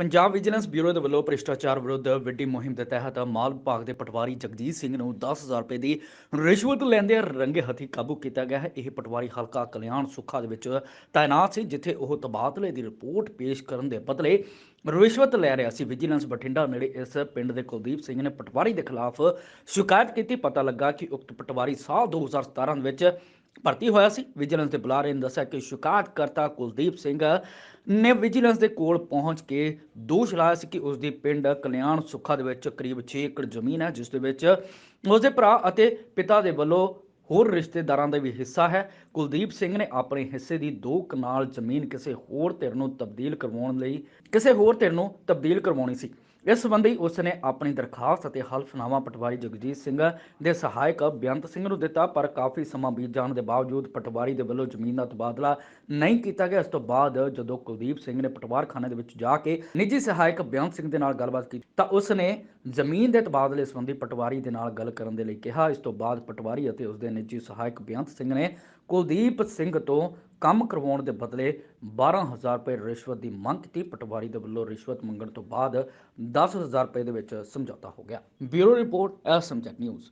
Punjab vigilance bureau ਦੇ ਵੱਲੋਂ ਭ੍ਰਿਸ਼ਟਾਚਾਰ ਵਿਰੁੱਧ ਵਿੱਢੀ ਮੁਹਿੰਮ ਦੇ ਤਹਿਤ ਮਾਲ ਵਿਭਾਗ ਦੇ ਪਟਵਾਰੀ ਜਗਜੀਤ ਸਿੰਘ ਨੂੰ 10000 ਰੁਪਏ ਦੀ ਰਿਸ਼ਵਤ ਲੈਂਦਿਆਂ ਰੰਗੇ ਹੱਥੀ ਕਾਬੂ ਕੀਤਾ ਗਿਆ ਹੈ। ਇਹ ਪਟਵਾਰੀ ਹਲਕਾ ਕਲਿਆਣ ਸੁੱਖਾ ਦੇ ਵਿੱਚ ਤਾਇਨਾਤ ਸੀ, ਜਿੱਥੇ ਉਹ ਤਬਾਦਲੇ ਦੀ ਰਿਪੋਰਟ ਪੇਸ਼ ਕਰਨ ਦੇ ਬਦਲੇ ਰਿਸ਼ਵਤ ਲੈ ਰਿਹਾ ਸੀ। ਵਿਜੀਲੈਂਸ ਬਠਿੰਡਾ ਨੇੜੇ ਇਸ ਪਿੰਡ ਦੇ ਕੁਲਦੀਪ ਸਿੰਘ ਨੇ ਪਟਵਾਰੀ ਦੇ ਖਿਲਾਫ ਸ਼ਿਕਾਇਤ ਕੀਤੀ। ਪਤਾ ਲੱਗਾ ਕਿ ਉਕਤ ਪਟਵਾਰੀ ਸਾਲ 2017 ਵਿੱਚ ਭਰਤੀ ਹੋਇਆ ਸੀ। ਵਿਜੀਲੈਂਸ ਦੇ ਬੁਲਾਰੇ ਨੇ ਦੱਸਿਆ ਕਿ ਸ਼ਿਕਾਇਤਕਰਤਾ ਕੁਲਦੀਪ ਸਿੰਘ ਨੇ ਵਿਜੀਲੈਂਸ ਦੇ ਕੋਲ ਪਹੁੰਚ ਕੇ ਦੋਸ਼ ਲਾਇਆ ਸੀ ਕਿ ਉਸ ਦੀ ਪਿੰਡ ਕਲਿਆਣ ਸੁੱਖਾ ਦੇ ਵਿੱਚ ਕਰੀਬ 6 ਏਕੜ ਜ਼ਮੀਨ ਹੈ, ਜਿਸ ਦੇ ਵਿੱਚ ਉਸ ਦੇ ਭਰਾ ਅਤੇ ਪਿਤਾ ਦੇ ਵੱਲੋਂ ਹੋਰ ਰਿਸ਼ਤੇਦਾਰਾਂ ਦਾ ਵੀ ਹਿੱਸਾ ਹੈ। ਕੁਲਦੀਪ ਸਿੰਘ ਨੇ ਆਪਣੇ ਹਿੱਸੇ ਦੀ ਦੋ ਕਨਾਲ ਜ਼ਮੀਨ ਕਿਸੇ ਹੋਰ ਧਿਰ ਨੂੰ ਤਬਦੀਲ ਕਰਵਾਉਣ ਲਈ, ਕਿਸੇ ਹੋਰ ਧਿਰ ਨੂੰ ਤਬਦੀਲ ਕਰਵਾਉਣੀ ਸੀ। ਇਸ ਸੰਬੰਧੀ ਉਸ ਨੇ ਆਪਣੀ ਦਰਖਾਸਤ ਅਤੇ ਹਲਫਨਾਮਾ ਪਟਵਾਰੀ ਜਗਜੀਤ ਸਿੰਘ ਦੇ ਸਹਾਇਕ ਬੇਅੰਤ ਸਿੰਘ ਨੂੰ ਦਿੱਤਾ, ਪਰ ਕਾਫੀ ਸਮਾਂ ਬੀਤ ਜਾਣ ਦੇ ਬਾਵਜੂਦ ਪਟਵਾਰੀ ਦੇ ਵੱਲੋਂ ਜ਼ਮੀਨ ਦਾ ਤਬਾਦਲਾ ਨਹੀਂ ਕੀਤਾ ਗਿਆ। ਇਸ ਤੋਂ ਬਾਅਦ ਜਦੋਂ ਕੁਲਦੀਪ ਸਿੰਘ ਨੇ ਪਟਵਾਰਖਾਨੇ ਦੇ ਵਿੱਚ ਜਾ ਕੇ ਨਿੱਜੀ ਸਹਾਇਕ ਬੇਅੰਤ ਸਿੰਘ ਦੇ ਨਾਲ ਗੱਲਬਾਤ ਕੀਤੀ, ਤਾਂ ਉਸ ਨੇ ਜ਼ਮੀਨ ਦੇ ਤਬਾਦਲੇ ਸੰਬੰਧੀ ਪਟਵਾਰੀ ਦੇ ਨਾਲ ਗੱਲ ਕਰਨ ਦੇ ਲਈ ਕਿਹਾ। ਇਸ ਤੋਂ ਬਾਅਦ ਪਟਵਾਰੀ ਅਤੇ ਉਸ ਦੇ ਨਿੱਜੀ ਸਹਾਇਕ ਬੇਅੰਤ ਸਿੰਘ ਨੇ ਕੁਲਦੀਪ ਸਿੰਘ ਤੋਂ ਕੰਮ ਕਰਵਾਉਣ ਦੇ ਬਦਲੇ 12000 ਰੁਪਏ ਰਿਸ਼ਵਤ ਦੀ ਮੰਗ ਕੀਤੀ। ਪਟਵਾਰੀ ਦੇ ਵੱਲੋਂ ਰਿਸ਼ਵਤ ਮੰਗਣ ਤੋਂ ਬਾਅਦ 10000 ਰੁਪਏ ਦੇ ਵਿੱਚ ਸਮਝੌਤਾ ਹੋ ਗਿਆ। ਬਿਊਰੋ ਰਿਪੋਰਟ ਐਸਐਮਜੈਕ ਨਿਊਜ਼।